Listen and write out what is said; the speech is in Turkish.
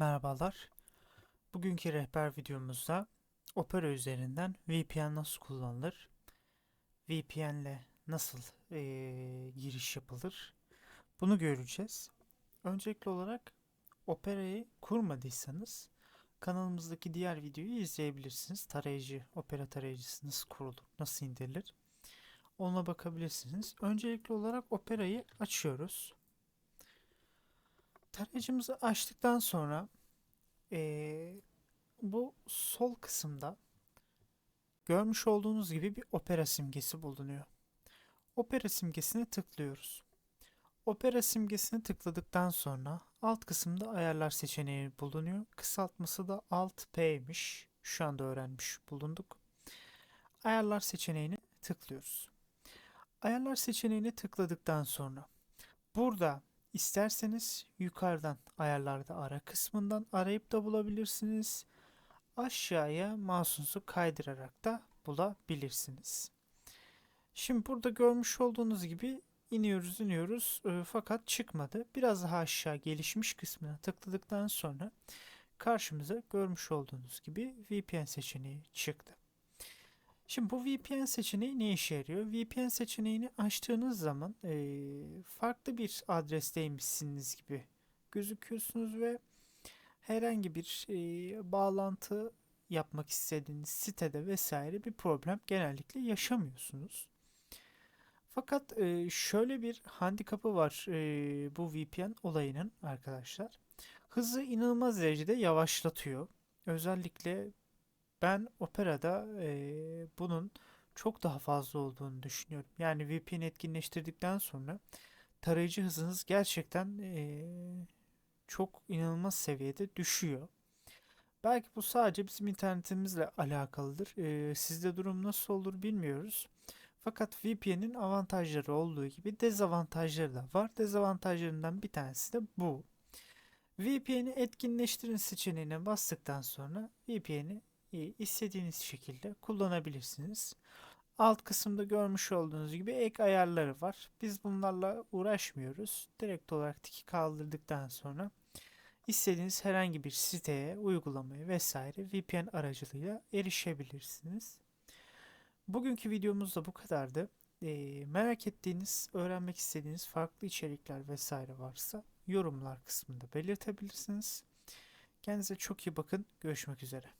Merhabalar. Bugünkü rehber videomuzda Opera üzerinden VPN nasıl kullanılır, VPN ile nasıl eee, giriş yapılır bunu göreceğiz. Öncelikli olarak Opera'yı kurmadıysanız kanalımızdaki diğer videoyu izleyebilirsiniz. Tarayıcı, Opera tarayıcısı nasıl kurulur, nasıl indirilir ona bakabilirsiniz. Öncelikli olarak Opera'yı açıyoruz. Tarayıcımızı açtıktan sonra eee, bu sol kısımda görmüş olduğunuz gibi bir opera simgesi bulunuyor. Opera simgesine tıklıyoruz. Opera simgesini tıkladıktan sonra alt kısımda ayarlar seçeneği bulunuyor. Kısaltması da Alt P'ymiş. Şu anda öğrenmiş bulunduk. Ayarlar seçeneğini tıklıyoruz. Ayarlar seçeneğine tıkladıktan sonra burada isterseniz yukarıdan ayarlarda ara kısmından arayıp da bulabilirsiniz. Aşağıya mouse'unuzu kaydırarak da bulabilirsiniz. Şimdi burada görmüş olduğunuz gibi iniyoruz iniyoruz e, fakat çıkmadı. Biraz daha aşağı gelişmiş kısmına tıkladıktan sonra karşımıza görmüş olduğunuz gibi VPN seçeneği çıktı. Şimdi bu VPN seçeneği ne işe yarıyor? VPN seçeneğini açtığınız zaman eee, farklı bir adresteymişsiniz gibi gözüküyorsunuz ve herhangi bir eee, bağlantı yapmak istediğiniz sitede vesaire bir problem genellikle yaşamıyorsunuz. Fakat eee, şöyle bir handikapı var eee, bu VPN olayının arkadaşlar. Hızı inanılmaz derecede yavaşlatıyor. Özellikle ben Opera'da eee, bunun çok daha fazla olduğunu düşünüyorum. Yani VPN etkinleştirdikten sonra tarayıcı hızınız gerçekten eee, çok inanılmaz seviyede düşüyor. Belki bu sadece bizim internetimizle alakalıdır. Eee, sizde durum nasıl olur bilmiyoruz. Fakat VPN'in avantajları olduğu gibi dezavantajları da var. Dezavantajlarından bir tanesi de bu. VPN'i etkinleştirin seçeneğine bastıktan sonra VPN'i e, istediğiniz şekilde kullanabilirsiniz. Alt kısımda görmüş olduğunuz gibi ek ayarları var. Biz bunlarla uğraşmıyoruz. Direkt olarak tiki kaldırdıktan sonra istediğiniz herhangi bir siteye, uygulamaya vesaire VPN aracılığıyla erişebilirsiniz. Bugünkü videomuz da bu kadardı. Ee, merak ettiğiniz, öğrenmek istediğiniz farklı içerikler vesaire varsa yorumlar kısmında belirtebilirsiniz. Kendinize çok iyi bakın. Görüşmek üzere.